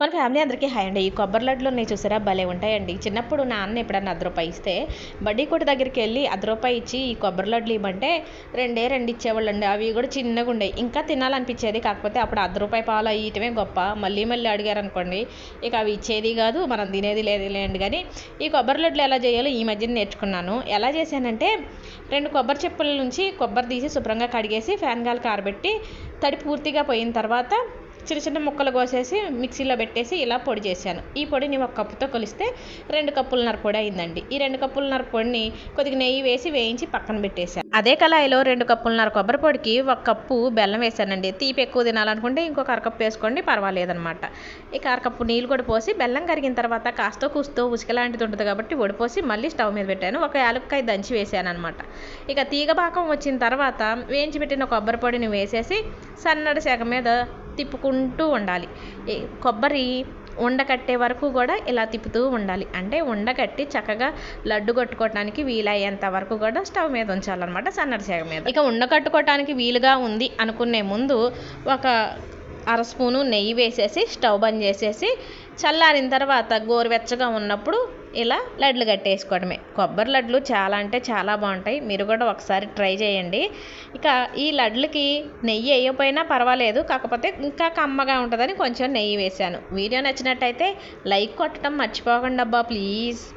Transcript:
మన ఫ్యామిలీ అందరికీ హాయ్ అండి. ఈ కొబ్బరి లడ్లు ఉన్నాయి చూసారా? భలే ఉంటాయండి. చిన్నప్పుడు నాన్న ఎప్పుడన్నా అర్ధ రూపాయి ఇస్తే బడ్డీ కొట్టు దగ్గరికి వెళ్ళి అర్ధ రూపాయి ఇచ్చి ఈ కొబ్బరి లడ్లు ఇవ్వమంటే రెండే రెండు ఇచ్చేవాళ్ళండి. అవి కూడా చిన్నగా ఉండేవి ఇంకా తినాలనిపించేది కాకపోతే అప్పుడు అర్ధ రూపాయి పాలు ఇయటమే గొప్ప. మళ్ళీ మళ్ళీ అడిగారు అనుకోండి ఇక అవి ఇచ్చేది కాదు మనం తినేది లేదు లేండి. కానీ ఈ కొబ్బరి లడ్లు ఎలా చేయాలో ఈ మధ్యన నేర్చుకున్నాను. ఎలా చేశానంటే రెండు కొబ్బరి చెప్పుల నుంచి కొబ్బరి తీసి శుభ్రంగా కడిగేసి ఫ్యాన్ గాలి కారబెట్టి తడి పూర్తిగా పోయిన తర్వాత చిన్న చిన్న ముక్కలు కోసేసి మిక్సీలో పెట్టేసి ఇలా పొడి చేశాను. ఈ పొడిని ఒక కప్పుతో కొలిస్తే రెండు కప్పులన్నర పొడి అయిందండి. ఈ రెండు కప్పులన్నర పొడిని కొద్దిగా నెయ్యి వేసి వేయించి పక్కన పెట్టేశాను. అదే కళాయిలో రెండు కప్పులన్నర కొబ్బరి పొడికి ఒక కప్పు బెల్లం వేసానండి తీపి ఎక్కువ తినాలనుకుంటే ఇంకొక అరకప్పు వేసుకోండి పర్వాలేదనమాట ఇక అరకప్పు నీళ్ళు కూడా పోసి బెల్లం కరిగిన తర్వాత కాస్త కూస్తో ఉసుక లాంటిది ఉంటుంది కాబట్టి ఒడిపోసి మళ్ళీ స్టవ్ మీద పెట్టాను. ఒక యాలక్కాయ దంచి వేసాను అనమాట ఇక తీగ పాకం వచ్చిన తర్వాత వేయించి పెట్టిన కొబ్బరి పొడిని వేసేసి సన్నడి శాఖ మీద తిప్పుకుంటూ ఉండాలి. కొబ్బరి ఉండకట్టే వరకు కూడా ఇలా తిప్పుతూ ఉండాలి. అంటే ఉండకట్టి చక్కగా లడ్డు కొట్టుకోవడానికి వీలయ్యేంత వరకు కూడా స్టవ్ మీద ఉంచాలన్నమాట సన్నటి సేగ మీద. ఇక ఉండకట్టుకోవటానికి వీలుగా ఉంది అనుకునే ముందు ఒక అర స్పూను నెయ్యి వేసేసి స్టవ్ బంద్ చేసేసి చల్లారిన తర్వాత గోరువెచ్చగా ఉన్నప్పుడు ఇలా లడ్లు కట్టేసుకోవడమే. కొబ్బరి లడ్లు చాలా అంటే చాలా బాగుంటాయి. మీరు కూడా ఒకసారి ట్రై చేయండి. ఇక ఈ లడ్లకి నెయ్యి వేయకపోయినా పర్వాలేదు. కాకపోతే ఇంకా కమ్మగా ఉంటుందని కొంచెం నెయ్యి వేశాను. వీడియో నచ్చినట్టయితే లైక్ కొట్టడం మర్చిపోకండి అబ్బా ప్లీజ్.